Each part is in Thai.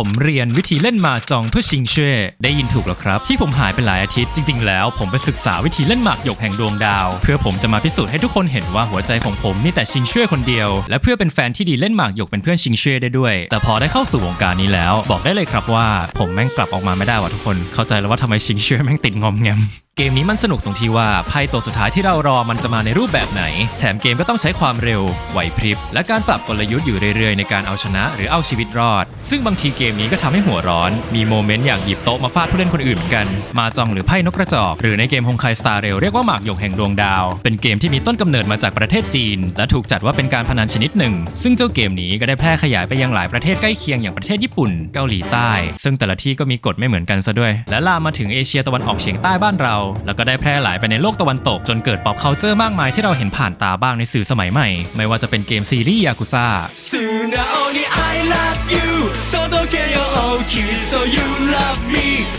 ผมเรียนวิธีเล่นมาจองเพื่อชิงเช่ได้ยินถูกแล้วครับ ที่ผมหายไปหลายอาทิตย์จริง ๆ แล้ว ผมไปศึกษาวิธีเล่นหมากหยกแห่งดวงดาว เพื่อผมจะมาพิสูจน์ให้ทุกคนเห็นว่าหัวใจของผมมีแต่ชิงเช่คนเดียว และเพื่อเป็นแฟนที่ดีเล่นหมากหยกเป็นเพื่อนชิงเช่ได้ด้วย แต่พอได้เข้าสู่วงการนี้แล้ว บอกได้เลยครับว่า ผมแม่งกลับออกมาไม่ได้ว่ะทุกคน เข้าใจแล้วว่าทำไมชิงเช่แม่งติดงอมแงม เกมนี้มันสนุกตรงที่ว่าไพ่ตัวสุดท้ายที่เรารอมันจะมาในรูปแบบไหน แถมเกมก็ต้องใช้ความเร็ว ไหวพริบ และการปรับกลยุทธ์อยู่เรื่อยๆ ในการเอาชนะหรือเอาชีวิตรอด ซึ่งบางทีเกมนี้ก็ทำให้หัวร้อน มีโมเมนต์อยากหยิบโต๊ะมาฟาดผู้เล่นคนอื่นเหมือนกัน มาจองหรือไพ่นกกระจอก หรือในเกมฮงไคสตาร์เรลเรียกว่าหมากหยกแห่งดวงดาว เป็นเกมที่มีต้นกำเนิดมาจากประเทศจีน และถูกจัดว่าเป็นการพนันชนิดหนึ่ง ซึ่งเจ้าเกมนี้ก็ได้แพร่ขยายไปยังหลายประเทศใกล้เคียงอย่างประเทศญี่ปุ่น เกาหลีใต้ ซึ่งแต่ละที่ก็มีกฎไม่เหมือนกันซะด้วย และลามมาถึงเอเชียตะวันออกเฉียงใต้บ้านเราแล้วก็ได้แพร่หลายไปในโลกตะวันตก จนเกิดป๊อปเคานเจอร์มากมายที่เราเห็นผ่านตาบ้างในสื่อสมัยใหม่ ไม่ว่าจะเป็นเกมซีรีส์ยากุซ่า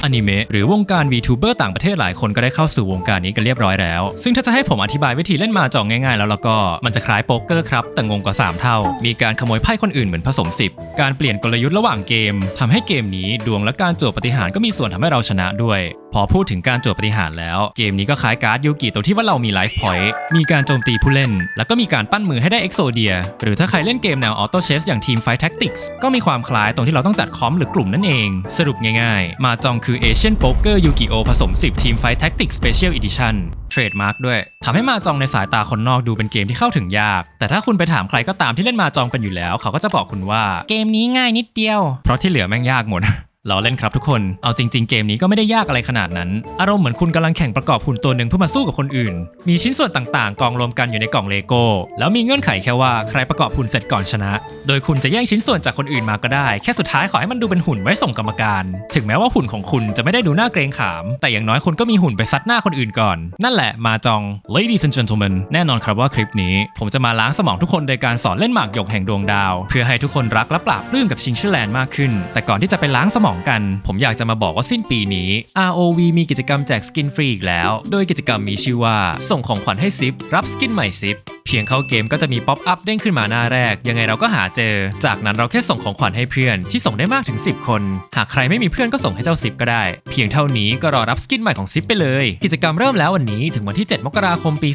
อนิเมะหรือวงการ VTuber ต่างประเทศหลายคนก็ได้เข้าสู่วงการนี้กันเรียบร้อยแล้ว ซึ่งถ้าจะให้ผมอธิบายวิธีเล่นมาจองง่ายๆ แล้วแล้วก็มันจะคล้ายโป๊กเกอร์ครับ แต่งงกว่า 3 เท่า มีการขโมยไพ่คนอื่นเหมือนผสม 10 การเปลี่ยนกลยุทธ์ระหว่างเกม ทำให้เกมนี้ดวงและการจวบปฏิหารก็มีส่วนทำให้เราชนะด้วยพอพูดถึงการจั่วปฏิหารแล้ว เกมนี้ก็คล้ายการ์ดยูกิตรงที่ว่าเรามีไลฟ์พอยต์มีการโจมตีผู้เล่น แล้วก็มีการปั้นมือให้ได้เอ็กโซเดียหรือถ้าใครเล่นเกมแนวออโต้เชสอย่างทีมไฟ Tactics ก็มีความคล้ายตรงที่เราต้องจัดคอมหรือกลุ่มนั่นเอง สรุปง่ายๆ มาจองคือ Asian Poker Yu-Gi-Oh! ผสม 10 ทีมไฟ Tactics Special Edition เทรดมาร์กด้วยทำให้มาจองในสายตาคนนอกดูเป็นเกมที่เข้าถึงยาก แต่ถ้าคุณไปถามใครก็ตามที่เล่นมาจองเป็นอยู่แล้ว เขาก็จะบอกคุณว่าเกมนี้ง่ายนิดเดียว เพราะที่เหลือแม่งยากหมด เราเล่นครับทุกคน เอาจริง ๆ เกมนี้ก็ไม่ได้ยากอะไรขนาดนั้น อารมณ์เหมือนคุณกำลังแข่งประกอบหุ่นตัวหนึ่งเพื่อมาสู้กับคนอื่น มีชิ้นส่วนต่างๆ กองรวมกันอยู่ในกล่องเลโก้ แล้วมีเงื่อนไขแค่ว่าใครประกอบหุ่นเสร็จก่อนชนะ โดยคุณจะแย่งชิ้นส่วนจากคนอื่นมาก็ได้ แค่สุดท้ายขอให้มันดูเป็นหุ่นไว้ส่งกรรมการ ถึงแม้ว่าหุ่นของคุณจะไม่ได้ดูน่าเกรงขาม แต่อย่างน้อยคุณก็มีหุ่นไปซัดหน้าคนอื่นก่อน นั่นแหละมาจอง ladies and gentlemen แน่นอนครับว่าคลิปนี้ ผมจะมาล้างสมองทุกคนโดยการสอนเล่นหมากหยกแห่งดวงดาว เพื่อให้ทุกคนรักและปราบปลื้มกับชิงเชอร์แลนด์มากขึ้น แต่ก่อนที่จะไปล้างสมองกัน ผมอยากจะมาบอกว่าสิ้นปีนี้ ROV มีกิจกรรมแจกสกินฟรีอีกแล้ว โดยกิจกรรมมีชื่อว่า ส่งของขวัญให้ซิปรับสกินใหม่ซิปเพียงเข้าเกมก็จะมีป๊อปอัพเด้งขึ้นมาหน้าแรก ยังไงเราก็หาเจอ จากนั้นเราแค่ส่งของขวัญให้เพื่อนที่ส่งได้มากถึง 10 คน หากใครไม่มีเพื่อนก็ส่งให้เจ้าซิปก็ได้ เพียงเท่านี้ก็รอรับสกินใหม่ของซิปไปเลย กิจกรรมเริ่มแล้ววันนี้ถึงวันที่ 7 มกราคมปี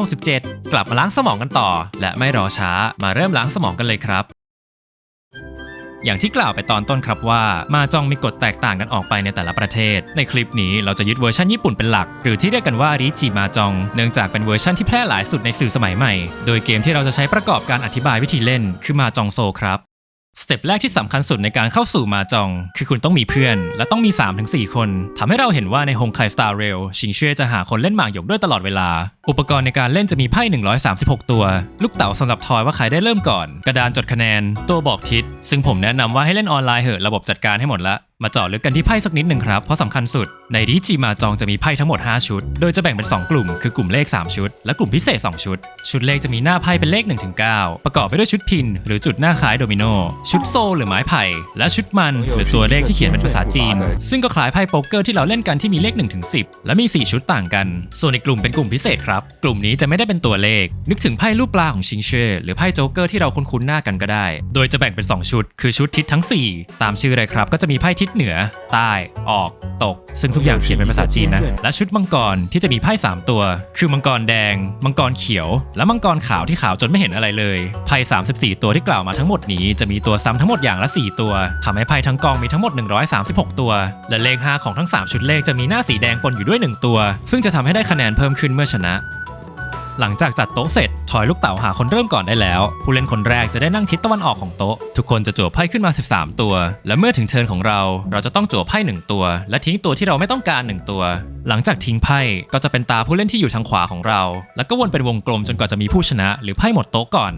2567 กลับมาล้างสมองกันต่อ และไม่รอช้ามาเริ่มล้างสมองกันเลยครับ อย่างที่กล่าวไปตอนต้นครับว่า มาจองมีกฎแตกต่างกันออกไปในแต่ละประเทศ ในคลิปนี้เราจะยึดเวอร์ชันญี่ปุ่นเป็นหลัก หรือที่เรียกกันว่าริจิมาจอง เนื่องจากเป็นเวอร์ชันที่แพร่หลายสุดในสื่อสมัยใหม่ โดยเกมที่เราจะใช้ประกอบการอธิบายวิธีเล่นคือมาจองโซครับสเต็ปแรกที่สำคัญสุดในการเข้าสู่มาจอง คือคุณต้องมีเพื่อน และต้องมี 3-4 คนทำให้เราเห็นว่าในฮงไคสตาร์เรลชิงเช่จะหาคนเล่นหมากหยกด้วยตลอดเวลา อุปกรณ์ในการเล่นจะมีไพ่ 136 ตัว ลูกเต๋าสำหรับทอยว่าใครได้เริ่มก่อน กระดานจดคะแนน ตัวบอกทิศ ซึ่งผมแนะนำว่าให้เล่นออนไลน์เหอะระบบจัดการให้หมดละ มาเจาะลึกกันที่ไพ่สักนิดหนึ่งครับ เพราะสำคัญสุด ในดิจิมาจองจะมีไพ่ทั้งหมด 5 ชุด โดยจะแบ่งเป็น 2 กลุ่ม คือกลุ่มเลข 3 ชุด และกลุ่มพิเศษ 2 ชุด ชุดเลขจะมีหน้าไพ่เป็นเลข 1-9 ประกอบไปด้วยชุดพิน หรือจุดหน้าคล้ายโดมิโน ชุดโซหรือไม้ไผ่ และชุดมัน หรือตัวเลขที่เขียนเป็นภาษาจีน ซึ่งก็คล้ายไพ่โป๊กเกอร์ที่เราเล่นกันที่มีเลข1ถึง10 และมี 4 ชุดต่างกัน ส่วนอีกกลุ่มเป็นกลุ่มพิเศษครับกลุ่มนี้จะไม่ได้เป็นตัวเลข นึกถึงไพ่รูปปลาของชิงเช่หรือไพ่โจ๊กเกอร์ที่เราคุ้นๆหน้ากันก็ได้ โดยจะแบ่งเป็น 2 ชุด คือชุดทิศทั้ง 4 ตามชื่อเลยครับก็จะมีไพ่ทิศเหนือ ใต้ ออก ตก ซึ่งทุกอย่างเขียนเป็นภาษาจีนนะ และชุดมังกรที่จะมีไพ่3ตัว คือมังกรแดง มังกรเขียว และมังกรขาวที่ขาวจนไม่เห็นอะไรเลยไพ่34 ตัวที่กล่าวมาทั้งหมดนี้จะมีตัวซ้ำทั้งหมดอย่างละ 4 ตัวทำให้ไพ่ทั้งกองมีทั้งหมด 136 ตัว และเลข5ของทั้ง 3 ชุดเลขจะมีหน้าสีแดงปนอยู่ด้วย 1 ตัว ซึ่งจะทำให้ได้คะแนนเพิ่มขึ้นเมื่อชนะ หลังจากจัดโต๊ะเสร็จ ถอยลูกเต๋าหาคนเริ่มก่อนได้แล้ว ผู้เล่นคนแรกจะได้นั่งทิศตะวันออกของโต๊ะ ทุกคนจะจั่วไพ่ขึ้นมา 13 ตัว และเมื่อถึงเทิร์นของเรา เราจะต้องจั่วไพ่หนึ่งตัว และทิ้งตัวที่เราไม่ต้องการหนึ่งตัว หลังจากทิ้งไพ่ก็จะเป็นตาผู้เล่นที่อยู่ทางขวาของเรา แล้วก็วนเป็นวงกลมจนกว่าจะมีผู้ชนะ หรือไพ่หมดโต๊ะก่อน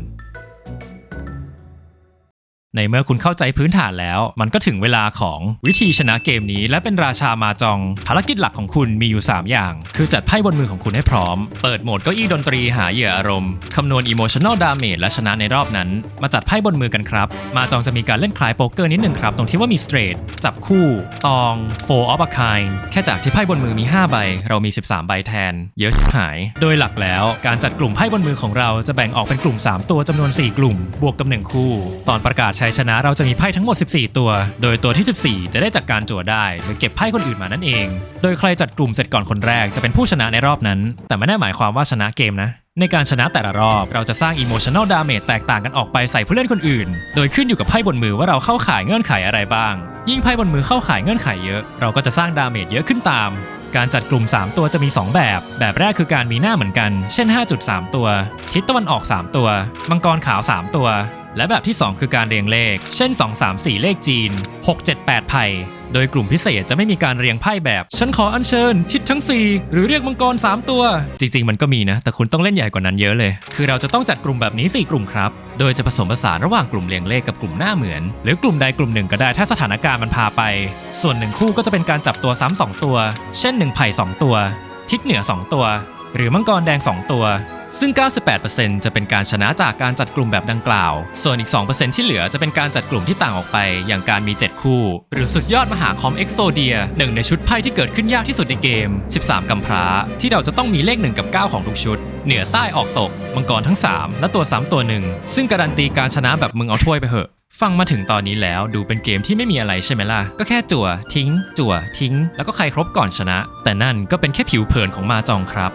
ในเมื่อคุณเข้าใจพื้นฐานแล้ว มันก็ถึงเวลาของวิธีชนะเกมนี้ และเป็นราชามาจองภารกิจหลักของคุณมีอยู่ 3 อย่าง คือจัดไพ่บนมือของคุณให้พร้อม เปิดโหมดเก้าอี้ดนตรีหาเหยื่ออารมณ์คำนวณ emotional damage และชนะในรอบนั้น มาจัดไพ่บนมือกันครับ มาจองจะมีการเล่นคล้ายโป๊กเกอร์นิดหนึ่งครับ ตรงที่ว่ามี straight จับคู่ ตอง four of a kind แค่จากที่ไพ่บนมือมี 5 ใบ เรามี 13 ใบแทน เยอะชิบหาย โดยหลักแล้วการจัดกลุ่มไพ่บนมือของเราจะแบ่งออกเป็นกลุ่ม 3 ตัวจำนวน 4 กลุ่ม บวกกับ 1 คู่ ตอนประกาศชัยชนะเราจะมีไพ่ทั้งหมด 14 ตัว โดยตัวที่ 14 จะได้จากการจั่วได้ หรือเก็บไพ่คนอื่นมานั่นเอง โดยใครจัดกลุ่มเสร็จก่อนคนแรกจะเป็นผู้ชนะในรอบนั้น แต่ไม่ได้หมายความว่าชนะเกมนะในการชนะแต่ละรอบ เราจะสร้าง emotional damage แตกต่างกันออกไปใส่ผู้เล่นคนอื่น โดยขึ้นอยู่กับไพ่บนมือว่าเราเข้าข่ายเงื่อนไขอะไรบ้าง ยิ่งไพ่บนมือเข้าข่ายเงื่อนไขเยอะ เราก็จะสร้างดาเมจเยอะขึ้นตาม การจัดกลุ่ม 3 ตัวจะมี 2 แบบ แบบแรกคือการมีหน้าเหมือนกัน เช่น 5.3 ตัว ทิศตะวันออก 3 ตัว มังกรขาว 3 ตัว และแบบที่ 2 คือการเรียงเลข เช่น 2 3 4 เลขจีน 6 7 8 ไพ่โดยกลุ่มพิเศษจะไม่มีการเรียงไพ่แบบ ฉันขออัญเชิญ ทิศทั้ง 4 หรือเรียกมังกร 3 ตัว จริง ๆ มันก็มีนะ แต่คุณต้องเล่นใหญ่กว่านั้นเยอะเลย คือเราจะต้องจัดกลุ่มแบบนี้ 4 กลุ่มครับ โดยจะผสมผสานระหว่างกลุ่มเรียงเลขกับกลุ่มหน้าเหมือน หรือกลุ่มใดกลุ่มหนึ่งก็ได้ถ้าสถานการณ์มันพาไป ส่วนหนึ่งคู่ก็จะเป็นการจับตัวซ้ำสองตัว เช่นหนึ่งไผ่สองตัว ทิศเหนือ 2 ตัว หรือมังกรแดง 2 ตัว ซึ่ง 98%จะเป็นการชนะจากการจัดกลุ่มแบบดังกล่าว ส่วนอีก 2%ที่เหลือจะเป็นการจัดกลุ่มที่ต่างออกไป อย่างการมี 7 คู่ หรือสุดยอดมหาคอมเอ็กโซเดียหนึ่งในชุดไพ่ที่เกิดขึ้นยากที่สุดในเกม 13 กำพร้า ที่เราจะต้องมีเลข 1 กับ 9 ของทุกชุด เหนือใต้ออกตก มังกรทั้ง 3 และตัวซ้ำตัวหนึ่ง ซึ่งการันตีการชนะแบบมึงเอาถ้วยไปเหอะฟังมาถึงตอนนี้แล้วดูเป็นเกมที่ไม่มีอะไรใช่ไหมล่ะ ก็แค่จั่วทิ้ง จั่วทิ้ง แล้วก็ใครครบก่อนชนะ แต่นั่นก็เป็นแค่ผิวเผินของมาจองครับ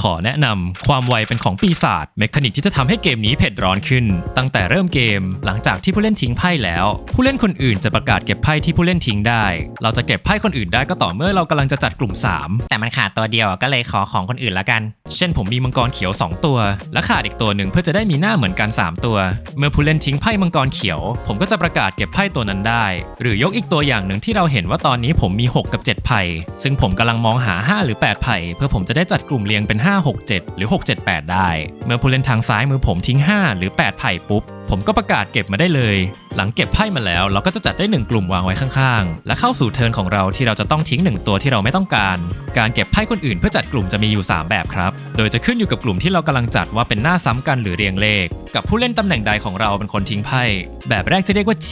ขอแนะนำความไวเป็นของปีศาจเมคานิกที่จะทำให้เกมนี้เผ็ดร้อนขึ้น ตั้งแต่เริ่มเกม หลังจากที่ผู้เล่นทิ้งไพ่แล้ว ผู้เล่นคนอื่นจะประกาศเก็บไพ่ที่ผู้เล่นทิ้งได้ เราจะเก็บไพ่คนอื่นได้ก็ต่อเมื่อเรากำลังจะจัดกลุ่ม 3 แต่มันขาดตัวเดียวก็เลยขอของคนอื่นละกัน เช่นผมมีมังกรเขียว 2 ตัว และขาดอีกตัวหนึ่งเพื่อจะได้มีหน้าเหมือนกัน 3 ตัว เมื่อผู้เล่นทิ้งไพ่มังกรเขียว ผมก็จะประกาศเก็บไพ่ตัวนั้นได้ หรือยกอีกตัวอย่างหนึ่งที่เราเห็นว่าตอนนี้ผมมี 6 กับ 7 ไพ่ซึ่งผมกำลังมองหา 5 หรือ 8 ไพ่เพื่อผมจะได้จัดกลุ่มเรียงเป็น5 6 7 หรือ 6 7 8 ได้ เมื่อผู้เล่นทางซ้ายมือผมทิ้ง 5 หรือ 8 ไพ่ปุ๊บ ผมก็ประกาศเก็บมาได้เลย หลังเก็บไพ่มาแล้ว เราก็จะจัดได้ 1 กลุ่มวางไว้ข้างๆ และเข้าสู่เทิร์นของเราที่เราจะต้องทิ้ง 1 ตัวที่เราไม่ต้องการ การเก็บไพ่คนอื่นเพื่อจัดกลุ่มจะมีอยู่ 3 แบบครับ โดยจะขึ้นอยู่กับกลุ่มที่เรากำลังจัดว่าเป็นหน้าซ้ำกันหรือเรียงเลข กับผู้เล่นตำแหน่งใดของเราเป็นคนทิ้งไพ่ แบบแรกจะเรียกว่า G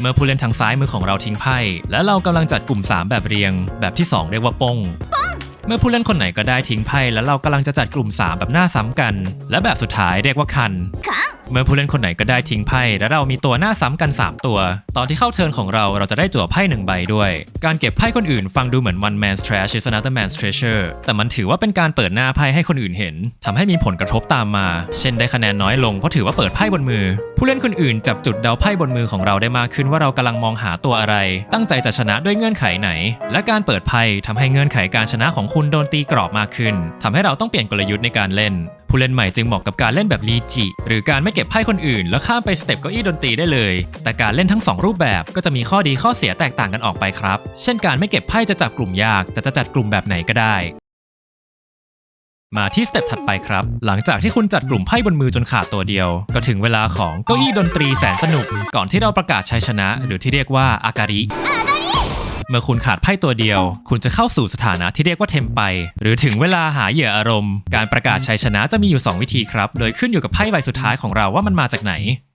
เมื่อผู้เล่นทางซ้ายมือของเราทิ้งไพ่ และเรากำลังจัดกลุ่ม 3 แบบเรียง แบบที่ 2 เรียกว่าป้ง เมื่อผู้เล่นคนไหนก็ได้ทิ้งไพ่แล้วเรากำลังจะจัดกลุ่ม 3 แบบหน้าซ้ำกัน และแบบสุดท้ายเรียกว่าคันเมื่อผู้เล่นคนไหนก็ได้ทิ้งไพ่และเรามีตัวหน้าซ้ำกัน 3 ตัว ตอนที่เข้าเทิร์นของเราเราจะได้จั่วไพ่หนึ่งใบด้วย การเก็บไพ่คนอื่นฟังดูเหมือน one man's trash is another man's treasure แต่มันถือว่าเป็นการเปิดหน้าไพ่ให้คนอื่นเห็นทำให้มีผลกระทบตามมา เช่นได้คะแนนน้อยลงเพราะถือว่าเปิดไพ่บนมือ ผู้เล่นคนอื่นจับจุดเดาไพ่บนมือของเราได้มากขึ้นว่าเรากำลังมองหาตัวอะไร ตั้งใจจะชนะด้วยเงื่อนไขไหน และการเปิดไพ่ทำให้เงื่อนไขการชนะของคุณโดนตีกรอบมากขึ้นทำให้เราต้องเปลี่ยนกลยุทธ์ในการเล่นผู้เล่นใหม่จึงเหมาะกับการเล่นแบบลีจิ หรือการไม่เก็บไพ่คนอื่น แล้วข้ามไปสเต็ปเก้าอี้ดนตรีได้เลย แต่การเล่นทั้ง 2 รูปแบบก็จะมีข้อดีข้อเสียแตกต่างกันออกไปครับ เช่นการไม่เก็บไพ่จะจับกลุ่มยาก แต่จะจัดกลุ่มแบบไหนก็ได้มาที่สเต็ปถัดไปครับ หลังจากที่คุณจัดกลุ่มไพ่บนมือจนขาดตัวเดียว ก็ถึงเวลาของเก้าอี้ดนตรีแสนสนุก ก่อนที่เราประกาศชัยชนะ หรือที่เรียกว่าอาการิ เมื่อคุณขาดไพ่ตัวเดียว คุณจะเข้าสู่สถานะที่เรียกว่าเทมไป หรือถึงเวลาหาเหยื่ออารมณ์ การประกาศชัยชนะจะมีอยู่ 2 วิธีครับ โดยขึ้นอยู่กับไพ่ใบสุดท้ายของเราว่ามันมาจากไหน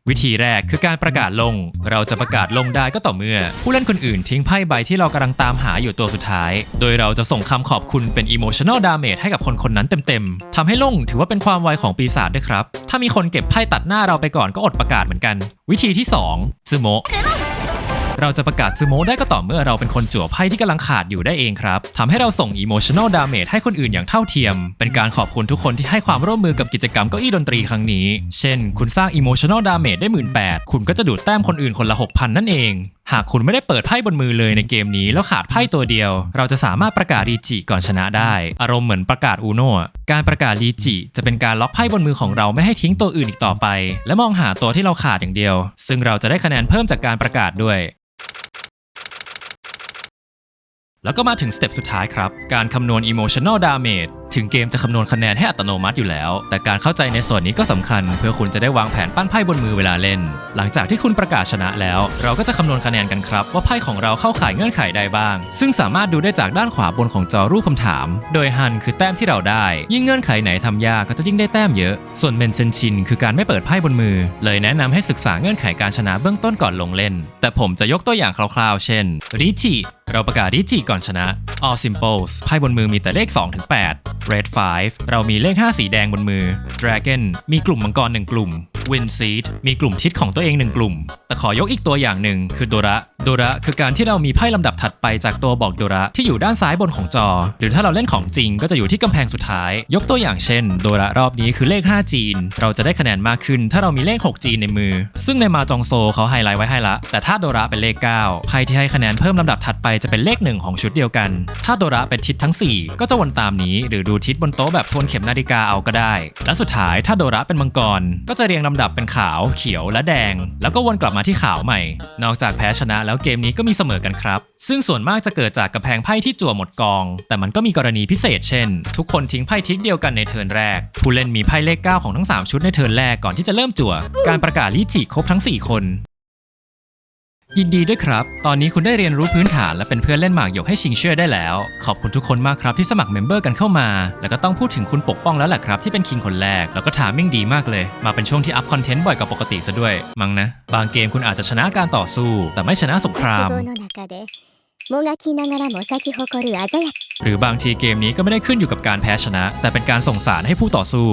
วิธีแรกคือการประกาศลง เราจะประกาศลงได้ก็ต่อเมื่อ ผู้เล่นคนอื่นทิ้งไพ่ใบที่เรากำลังตามหาอยู่ตัวสุดท้าย โดยเราจะส่งคำขอบคุณเป็น emotional damage ให้กับคนคนนั้นเต็มๆ ทำให้ลงถือว่าเป็นความไวของปีศาจด้วยครับ ถ้ามีคนเก็บไพ่ตัดหน้าเราไปก่อนก็อดประกาศเหมือนกัน วิธีที่ 2 ซึโมะ เราจะประกาศซูโม่ได้ก็ต่อเมื่อเราเป็นคนจั่วไพ่ที่กำลังขาดอยู่ได้เองครับทำให้เราส่ง emotional damage ให้คนอื่นอย่างเท่าเทียม เป็นการขอบคุณทุกคนที่ให้ความร่วมมือกับกิจกรรมเก้าอี้ดนตรีครั้งนี้ เช่น คุณสร้าง emotional damage ได้ 1 8 0 0 0คุณก็จะดูดแต้มคนอื่นคนละ 6,000 นั่นเองหากคุณไม่ได้เปิดไพ่บนมือเลยในเกมนี้แล้วขาดไพ่ตัวเดียว เราจะสามารถประกาศรีจิก่อนชนะได้ อารมณ์เหมือนประกาศอูโน่การประกาศรีจิจะเป็นการล็อกไพ่บนมือของเราไม่ให้ทิ้งตัวอื่นอีกต่อไป และมองหาตัวที่เราขาดอย่างเดียว ซึ่งเราจะได้คะแนนเพิ่มจากการประกาศด้วยแล้วก็มาถึงสเต็ปสุดท้ายครับ การคำนวณ emotional damage ถึงเกมจะคำนวณคะแนนให้อัตโนมัติอยู่แล้ว แต่การเข้าใจในส่วนนี้ก็สำคัญ เพื่อคุณจะได้วางแผนปั้นไพ่บนมือเวลาเล่น หลังจากที่คุณประกาศชนะแล้ว เราก็จะคำนวณคะแนนกันครับ ว่าไพ่ของเราเข้าข่ายเงื่อนไขใดบ้าง ซึ่งสามารถดูได้จากด้านขวาบนของจอรูปคำถาม โดยฮันคือแต้มที่เราได้ ยิ่งเงื่อนไขไหนทำยากก็จะยิ่งได้แต้มเยอะ ส่วนเมนเซนชินคือการไม่เปิดไพ่บนมือ เลยแนะนำให้ศึกษาเงื่อนไขการชนะเบื้องต้นก่อนลงเล่น แต่ผมจะยกตัวอย่างคร่าวๆ เช่นริจิเราประกาศริจิก่อนชนะ all symbols ไพ่บนมือมีแต่เลข2-8 red 5 เรามีเลข 5 สีแดงบนมือ dragon มีกลุ่มมังกร 1 กลุ่ม Win Seed มีกลุ่มทิศของตัวเองหนึ่งกลุ่ม แต่ขอยกอีกตัวอย่างหนึ่งคือโดระโดระคือการที่เรามีไพ่ลำดับถัดไปจากตัวบอกโดระที่อยู่ด้านซ้ายบนของจอ หรือถ้าเราเล่นของจริงก็จะอยู่ที่กำแพงสุดท้าย ยกตัวอย่างเช่น โดระรอบนี้คือเลข 5 จีน เราจะได้คะแนนมากขึ้น ถ้าเรามีเลข 6 จีนในมือ ซึ่งในมาจองโซเขาไฮไลท์ไว้ให้ละ แต่ถ้าโดระเป็นเลข9ไพ่ที่ให้คะแนนเพิ่มลำดับถัดไปจะเป็นเลขหนึ่งของชุดเดียวกัน ถ้าโดระเป็นทิศทั้ง 4 ก็จะวนตามนี้ หรือดูทิศบนโต๊ะแบบทวนเข็มนาฬิกาเอาก็ได้ และสุดท้ายถ้าโดระเป็นมังกรก็จะเรียงลำดับเป็นขาว เขียวและแดง แล้วก็วนกลับมาที่ขาวใหม่ นอกจากแพ้ชนะแล้วเกมนี้ก็มีเสมอกันครับ ซึ่งส่วนมากจะเกิดจากกระแพงไพ่ที่จั่วหมดกอง แต่มันก็มีกรณีพิเศษเช่น ทุกคนทิ้งไพ่ทิกเดียวกันในเทิร์นแรก ผู้เล่นมีไพ่เลข 9 ของทั้ง 3 ชุดในเทิร์นแรกก่อนที่จะเริ่มจั่ว การประกาศลีจิครบทั้ง 4 คน ยินดีด้วยครับ ตอนนี้คุณได้เรียนรู้พื้นฐานและเป็นเพื่อนเล่นหมากหยกให้ชิงเชื่อได้แล้ว ขอบคุณทุกคนมากครับที่สมัครเมมเบอร์กันเข้ามา แล้วก็ต้องพูดถึงคุณปกป้องแล้วแหละครับที่เป็นคิงคนแรก แล้วก็ถามมิ่งดีมากเลย มาเป็นช่วงที่อัพคอนเทนต์บ่อยกว่าปกติซะด้วย มั้งนะ บางเกมคุณอาจจะชนะการต่อสู้ แต่ไม่ชนะสงคราม 絶望の中でもがきながらも咲き誇る鮮やか หรือบางทีเกมนี้ก็ไม่ได้ขึ้นอยู่กับการแพ้ชนะ แต่เป็นการส่งสารให้ผู้ต่อสู้